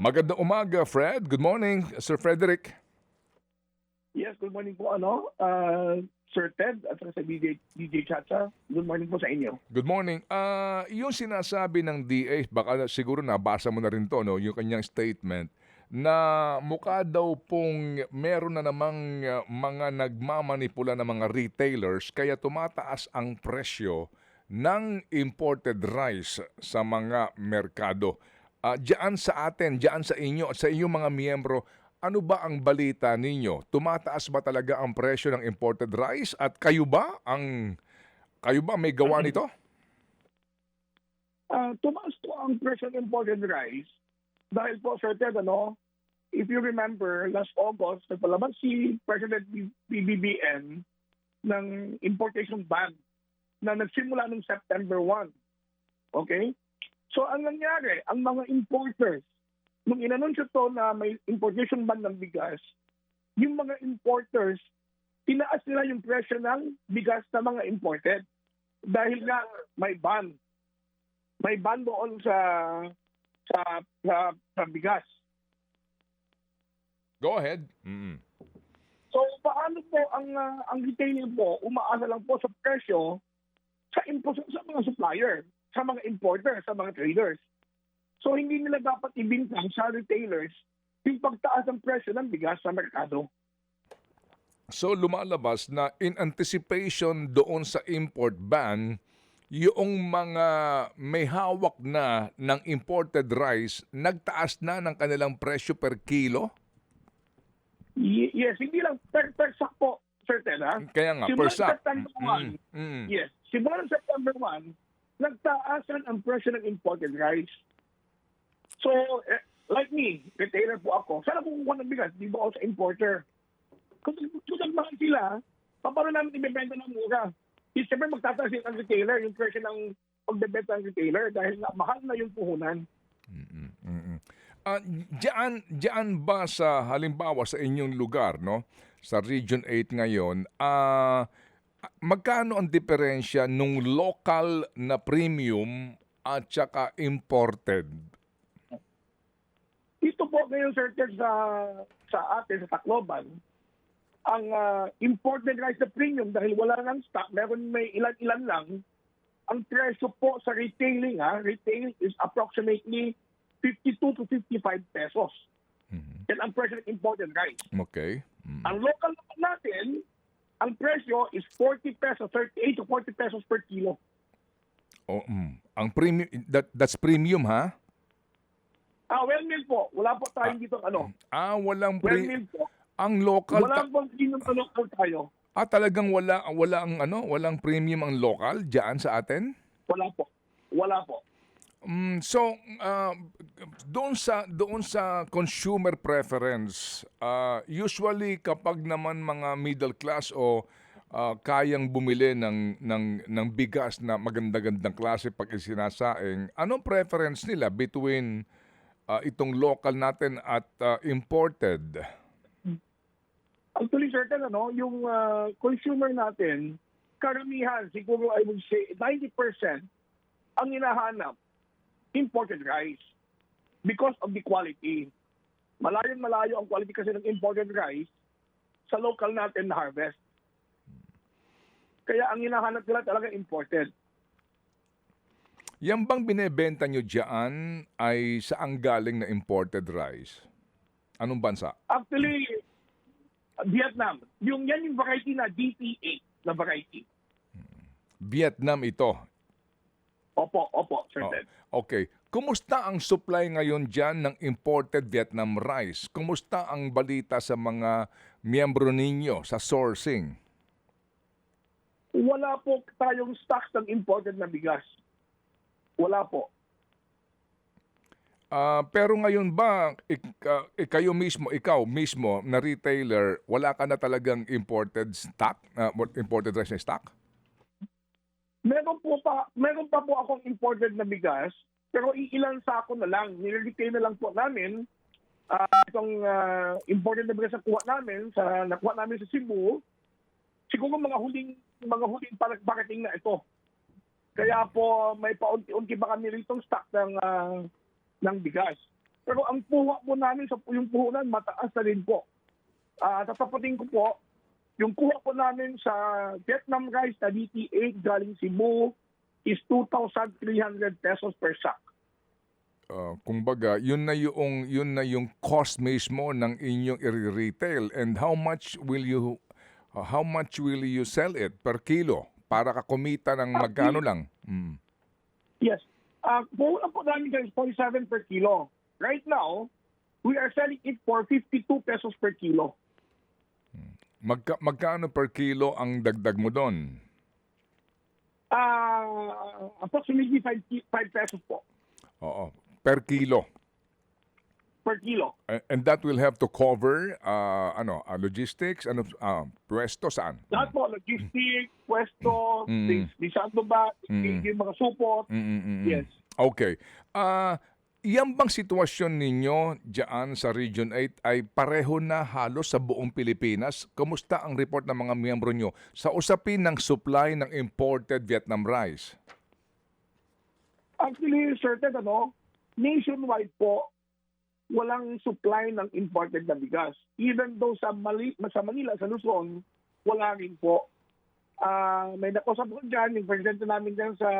Magandang umaga, Fred. Good morning, Sir Frederick. Yes, good morning po ano, uh, Sir Ted at sa DJ, DJ Chacha. Good morning po sa inyo. Good morning. Ah, yung sinasabi ng DA, baka siguro nabasa mo na rin to, no, yung kanyang statement na mukha daw pong meron na namang ah, mga nagmamanipula ng mga retailers kaya tumataas ang presyo ng imported rice sa mga merkado. Ah, diyan sa atin, diyan sa inyo, sa inyong mga miyembro, ano ba ang balita ninyo? Tumataas ba talaga ang presyo ng imported rice at kayo ba ang kayo ba may gawa nito? Uh, tumaas po ang presyo ng imported rice dahil po, Sir Ted, ano, if you remember, last August, nagpalabas si President BBBM ng importation ban na nagsimula noong September 1. Okay? So, ang nangyari, ang mga importers, nung inanunsyo to na may importation ban ng bigas, yung mga importers, tinaas nila yung presyo ng bigas na mga imported. Dahil nga may ban. May ban doon sa sa sa, sa bigas. Go ahead. Mm. So paano po ang ah, ang retailer po umaasa lang po sa presyo sa impo sa mga supplier, sa mga importer, sa mga traders. So hindi nila dapat ibintang sa retailers yung pagtaas ng presyo ng bigas sa merkado. So lumalabas na in anticipation doon sa import ban, yung mga may hawak na ng imported rice, nagtaas na ng kanilang presyo per kilo? Y- yes, hindi lang per, per sack po, Sir Ted, ha? Kaya nga, per Simula sack. September 1, Mm, mm. Yes. Simula ng September 1, nagtaasan ang presyo ng imported rice. So, eh, like me, retailer po ako, saan ako kukuha ng bigas? Di ba ako sa importer? Kung kung nagmahal sila, paano namin ibebenta ng mura? Di siyempre magtataas din ang retailer, yung presyo ng pagbebenta ng retailer dahil nga mahal na yung puhunan. Mm-mm. Ah, diyan, diyan ba sa halimbawa sa inyong lugar, no? Sa Region 8 ngayon, ah magkano ang diferensya nung local na premium at saka imported? Ito po ngayon, Sir Ted, sa, sa atin, sa Tacloban, ang ah, imported rice na premium dahil wala nang stock, meron may ilan-ilan lang, ang presyo po sa retailing, ha, retail is approximately 52 to 55 pesos. Yan ang presyo ng imported rice. Okay. Mm. Ang local naman natin, ang presyo is 40 pesos, 38 to 40 pesos per kilo. Oh, mm. Ang premium that that's premium ha? Ah, well milled po. Wala po tayong dito ano. Ah, walang Well pre- milled po. ang local Wala pong premium na local tayo. ah talagang wala wala ang ano, walang premium ang local diyan sa atin? Wala po. Wala po. Mm, so ah, doon sa doon sa consumer preference, ah, usually kapag naman mga middle class o ah, kayang bumili ng ng ng bigas na maganda-gandang klase pag isinasaing, anong preference nila between ah, itong local natin at ah, imported? Actually, certain ano, yung ah, consumer natin, karamihan, siguro I would say 90% ang hinahanap, imported rice because of the quality. Malayo malayo ang quality kasi ng imported rice sa local natin na harvest. Kaya ang hinahanap nila talaga imported. Yan bang binebenta nyo dyan ay saan galing na imported rice? Anong bansa? Actually, Vietnam, yung yan yung variety na DP8 na variety. Vietnam ito. Opo, opo, Oh, certain. okay. Kumusta ang supply ngayon dyan ng imported Vietnam rice? Kumusta ang balita sa mga miyembro ninyo sa sourcing? Wala po tayong stocks ng imported na bigas. Wala po. Ah, pero ngayon ba, ik- eh, kayo mismo, ikaw mismo na retailer, wala ka na talagang imported stock, ah, imported rice na stock? Meron po pa, meron pa po akong imported na bigas, pero iilan sako na lang. Nire-retail na lang po namin ah, itong ah, imported na bigas na kuha namin, sa nakuha namin sa Cebu. Siguro mga huling mga huling par- parating na ito. Kaya po may paunti-unti ba kami rito stock ng ah, ng bigas. Pero ang puha po namin, sa, yung puhunan, mataas na rin po. Ah, tatapatin ko po, yung kuha po namin sa Vietnam rice na DT8 galing Cebu is 2,300 pesos per sack. Uh, kumbaga, yun na yung yun na yung cost mismo ng inyong i-retail and how much will you uh, how much will you sell it per kilo para ka kumita ng magkano lang? Mm. Yes. Uh, puhunan po namin guys, 47 per kilo. Right now, we are selling it for 52 pesos per kilo. Magka, magkano per kilo ang dagdag mo doon? Ah, approximately 5, 5 pesos po Oo, per kilo. per kilo. A- And that will have to cover uh, ano, uh, logistics, ano uh, pwesto saan? Lahat po, logistics, pwesto, Mm. mm. di ba, Mm. yung mga supot. Mm, mm, mm, mm. Yes. Okay. Ah, yan bang sitwasyon ninyo diyan sa Region 8 ay pareho na halos sa buong Pilipinas? Kumusta ang report ng mga miyembro nyo sa usapin ng supply ng imported Vietnam rice? Actually, certain ano, nationwide po, walang supply ng imported na bigas. Even though sa, Mali, sa Manila, sa Luzon, wala rin po. Ah, may nakusap ko dyan, yung presidente namin dyan sa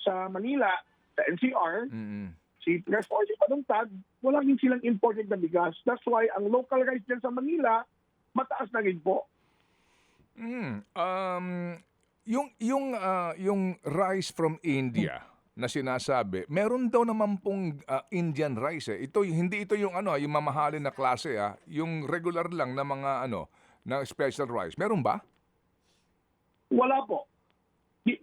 sa Manila, sa NCR, Mm. Si Press or si Padungtad, wala rin silang imported na bigas. That's why ang local rice dyan sa Manila, mataas na rin po. Mm. Um, yung yung ah, yung rice from India na sinasabi, meron daw naman pong ah, Indian rice eh. Ito hindi ito yung ano, yung mamahalin na klase ah, yung regular lang na mga ano, na special rice. Meron ba? Wala po.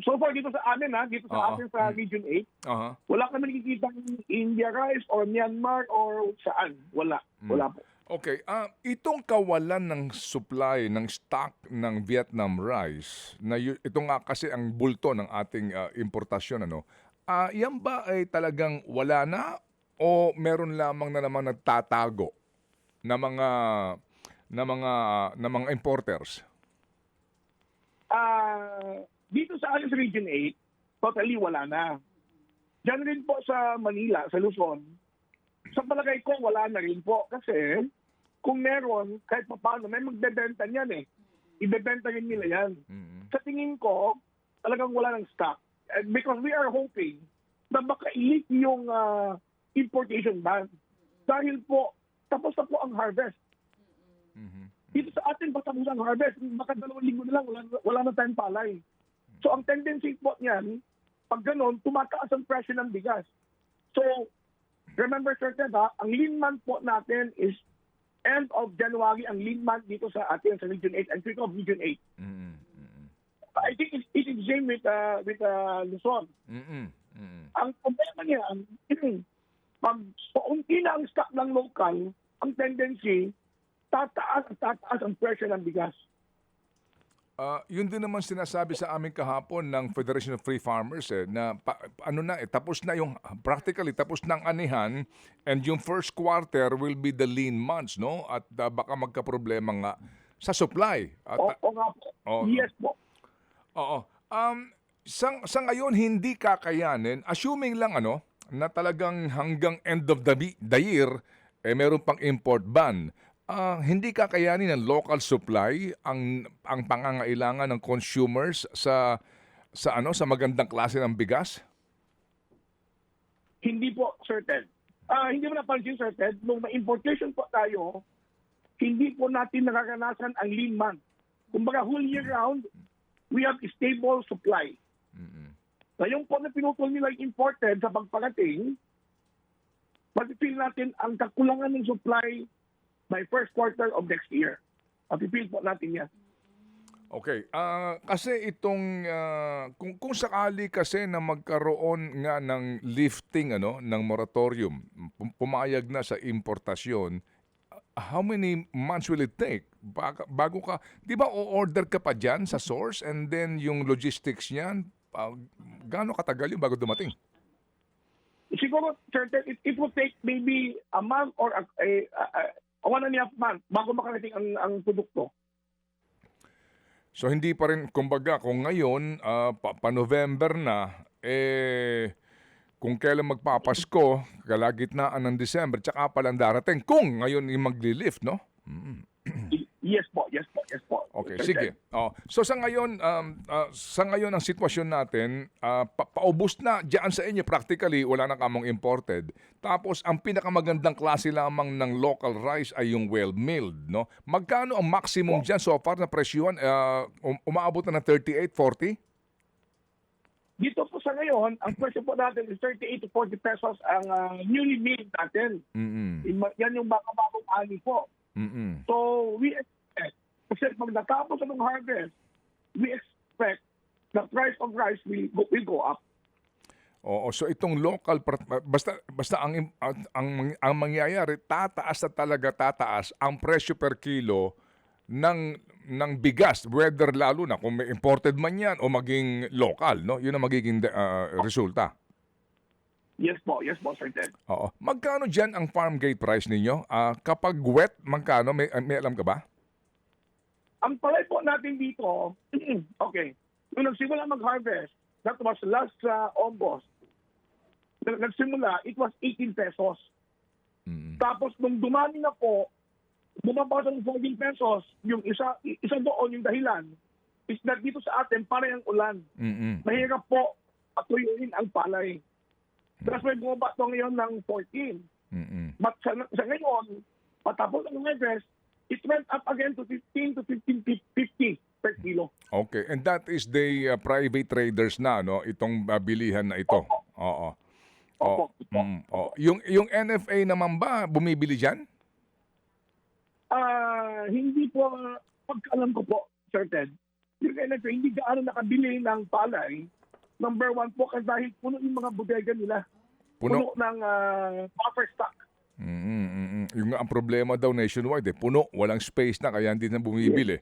So far dito sa amin ha, dito sa atin sa. Region 8, Aha. wala kami nakikita India rice or Myanmar or saan. Wala. Mm. Wala po. Okay, ah itong kawalan ng supply ng stock ng Vietnam rice na yu- ito nga kasi ang bulto ng ating ah, importasyon ano. Ah, yan ba ay talagang wala na o meron lamang na naman nagtatago na mga na mga na mga importers? Ah, dito sa sa Region 8, totally wala na. Diyan rin po sa Manila, sa Luzon, sa palagay ko wala na rin po kasi kung meron, kahit pa paano, may magbebenta niyan eh. Ibebenta rin nila yan. Mm. Sa tingin ko, talagang wala ng stock. And because we are hoping na baka i yung ah, importation ban. Dahil po, tapos na po ang harvest. Mhm. Dito sa atin, basta tapos ang harvest, baka dalawang linggo na lang, wala, wala na tayong palay. So ang tendency po niyan, pag ganun, tumataas ang presyo ng bigas. So, remember Sir Ted, ha, ang lean month po natin is end of January ang lean month dito sa atin sa Region 8 and speak of Region 8. Mm. Mm. I think it, it is same with uh, with uh, Luzon. Mm. Mm. Ang problema niya, pag paunti na ang stock ng local, ang tendency, tataas at tataas ang presyo ng bigas. Ah, yun din naman sinasabi sa amin kahapon ng Federation of Free Farmers eh, na pa- ano na eh, tapos na yung practically tapos ng anihan and yung first quarter will be the lean months no at ah, baka magka-problema nga sa supply. At, O, o nga po. Oo. Yes po. Oo. Um, sa, sa ngayon, hindi kakayanin, assuming lang ano, na talagang hanggang end of the, the year, eh, meron pang import ban. Ah, hindi kakayanin ng local supply ang ang pangangailangan ng consumers sa sa ano sa magandang klase ng bigas? Hindi po, Sir Ted. Ah, hindi mo napansin, Sir Ted, nung may importation po tayo, hindi po natin nakakanasan ang lean month. Kumbaga, whole year round, we have stable supply. Ngayon po na pinutol nila yung imported sa pagparating, mag-feel natin ang kakulangan ng supply by first quarter of next year. Mag-feel po natin yan. Okay. ah kasi itong ah, kung kung sakali kasi na magkaroon nga ng lifting ano ng moratorium, pum- pumayag na sa importasyon, how many months will it take bago, bago ka 'di ba o-order ka pa diyan sa source and then yung logistics niyan ah, gaano katagal yung bago dumating? Siguro, Ted, it, it will take maybe a month or a, a, a, a one and a half month bago makarating ang, ang produkto. So hindi pa rin kumbaga kung ngayon ah, pa, pa November na eh kung kailan magpapasko, kalagitnaan ng December, tsaka palang darating kung ngayon yung magli-lift, no? Mm. Yes po, yes po, yes po. Okay, Sir sige. Oh, so sa ngayon, um, ah, sa ngayon ang sitwasyon natin, ah, pa- paubos na diyan sa inyo practically wala na kamong imported. Tapos ang pinakamagandang klase lamang ng local rice ay yung well milled, no? Magkano ang maximum diyan so far na presyuhan? Um- umaabot na ng 38, 40? Dito po sa ngayon, ang presyo po natin is 38 to 40 pesos ang ah, newly made natin. Mm. Im- Yan yung mga bagong ani po. Mm. So, we expect, kasi pag natapos ng harvest, we expect the price of rice will go, will go up. Oo, so itong local basta basta ang ang ang, ang mangyayari tataas na talaga tataas ang presyo per kilo ng ng bigas whether lalo na kung may imported man yan o maging local no yun ang magiging uh, resulta Yes po, yes po, Sir Ted. oo magkano diyan ang farm gate price ninyo Ah, kapag wet magkano may, may alam ka ba Ang palay po natin dito, okay, nung nagsimula mag-harvest, that was last uh, August, nag- nagsimula, it was 18 pesos. mm. Tapos nung dumami na po, bumaba sa 14 pesos, yung isa, isa doon yung dahilan, is that dito sa atin, pare ang ulan. Mm-mm. Mahirap po patuyuin ang palay. That's why bumaba to ngayon ng 14. Mm-mm. But sa, sa ngayon, patapos ang harvest, it went up again to 15 to 15, 50 per kilo. Okay, and that is the uh, private traders na no itong uh, bilihan na ito. Oo. Opo, Oo. opo. Mm, oo. Yung yung NFA naman ba bumibili diyan? Ah, hindi po, pagkaalam ko po, Sir Ted, yung NFA, hindi gaano nakabili ng palay. Number one po, kasi dahil puno yung mga bodega nila. Puno. Puno, ng ah, buffer stock. Mm, mm, mm, mm. Yung ang problema daw nationwide eh, puno, walang space na kaya hindi na bumibili.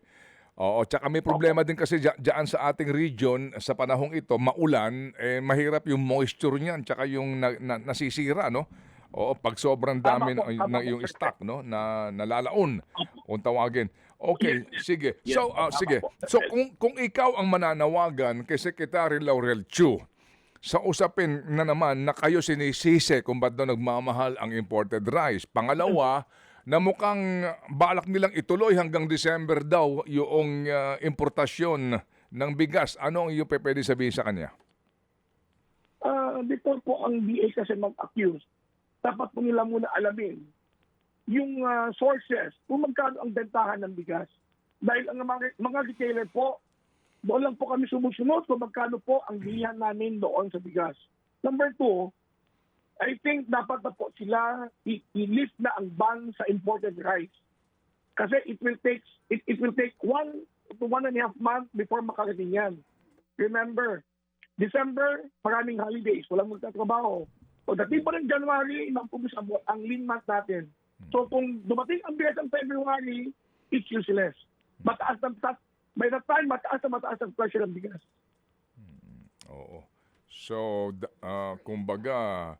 Oo, tsaka may problema din kasi dya- dyan sa ating region sa panahong ito, maulan, eh mahirap yung moisture niyan tsaka yung na, na- nasisira, no? Oo, pag sobrang dami ng, tama ng po, yung stock, no, na nalalaon kung tawagin. Okay, sige. Yes, So, tama sige. So, kung kung ikaw ang mananawagan kay Secretary Laurel Chu sa usapin na naman na kayo sinisisi kung ba't daw nagmamahal ang imported rice. Pangalawa, na mukhang balak nilang ituloy hanggang December daw yung ah, importasyon ng bigas. Ano ang iyo pwede sabihin sa kanya? Ah, before po ang DA kasi mag-accuse, dapat po nila muna alamin yung ah, sources kung magkano ang bentahan ng bigas. Dahil ang mga, mga retailer po, doon lang po kami sumusunod kung magkano po ang bilihan namin doon sa bigas. Number two, I think dapat na po sila i-lift na ang ban sa imported rice. Kasi it will take it, it will take one to one and a half months before makarating yan. Remember, December, maraming holidays, walang magtatrabaho. Pagdating pa ng January, ang, ang lean month natin. So kung dumating ang bigas ng February, it's useless. Mataas ng mataas, by the time mataas na mataas ang presyo ng bigas. Oo. So, ah, kumbaga,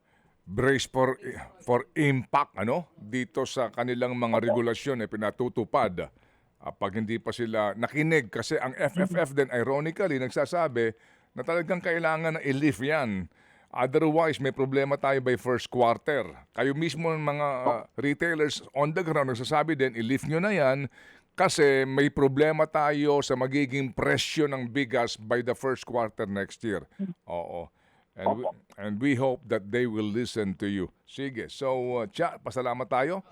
brace for for impact ano dito sa kanilang mga regulasyon eh pinatutupad Ah, pag hindi pa sila nakinig kasi ang FFF din ironically nagsasabi na talagang kailangan na i-lift yan. Otherwise, may problema tayo by first quarter. Kayo mismo ng mga ah, retailers on the ground nagsasabi din, i-lift nyo na yan kasi may problema tayo sa magiging presyo ng bigas by the first quarter next year. Oo. And we, and we hope that they will listen to you. Sige. So, uh, Cha, pasalamat tayo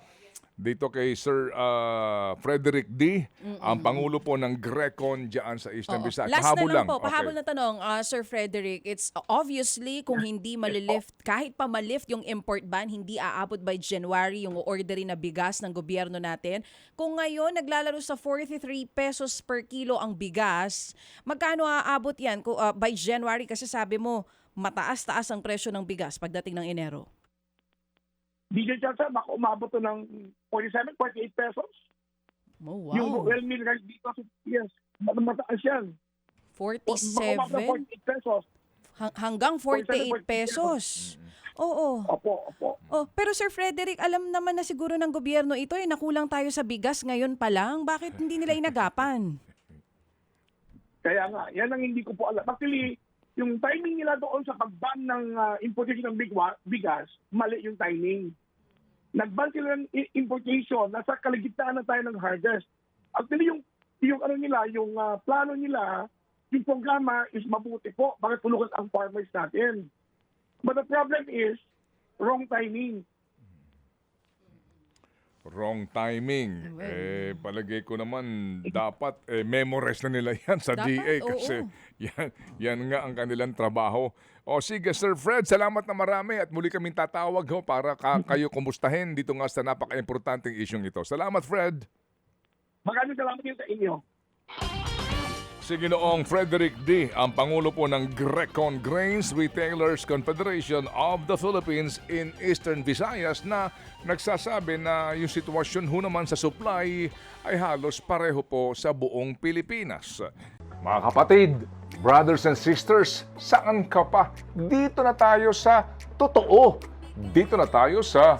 dito kay Sir uh, Frederick D, ang Pangulo po ng Grecon dyan sa Eastern Oo. Visayas. Last Pahabol na lang po, Okay. pahabol na tanong, uh, Sir Frederick, it's obviously kung hindi malilift, kahit pa malift yung import ban, hindi aabot by January yung orderin na bigas ng gobyerno natin. Kung ngayon naglalaro sa 43 pesos per kilo ang bigas, magkano aabot yan Kung, uh, by January? Kasi sabi mo, mataas-taas ang presyo ng bigas pagdating ng Enero. DJ Chacha, baka umabot to ng 47, 48 pesos. Oh, Yung wow. well meal rice dito, yes, mataas yan. Baka umabot ng 47 48 pesos. hang- hanggang 48 pesos. Oo. Opo, opo. Oh, pero Sir Frederick, alam naman na siguro ng gobyerno ito eh nakulang tayo sa bigas ngayon pa lang. Bakit hindi nila inagapan? Kaya nga, yan ang hindi ko po alam. Actually, yung timing nila doon sa pag-ban ng ah, importation ng bigas, mali yung timing. Nag-ban sila ng importation, nasa kaligitnaan na tayo ng harvest. Actually, yung, yung ano nila, yung ah, plano nila, yung programa is mabuti po. Bakit tulungan ang farmers natin? But the problem is, wrong timing. Wrong timing. Eh, palagay ko naman dapat eh, memorize na nila yan sa Dapat, DA kasi oo. yan, yan nga ang kanilang trabaho. O sige, Sir Fred, salamat na marami at muli kaming tatawag ho para ka, kayo kumustahin dito nga sa napaka-importanting isyong ito. Salamat, Fred. Maraming salamat din sa inyo. Si Ginoong Frederick D., ang Pangulo po ng Grecon Grains Retailers Confederation of the Philippines in Eastern Visayas na nagsasabi na yung sitwasyon ho naman sa supply ay halos pareho po sa buong Pilipinas. Mga kapatid, brothers and sisters, saan ka pa? Dito na tayo sa totoo. Dito na tayo sa